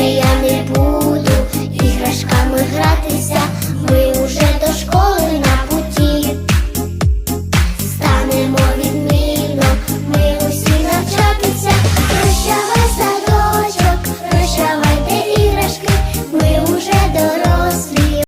я не буду.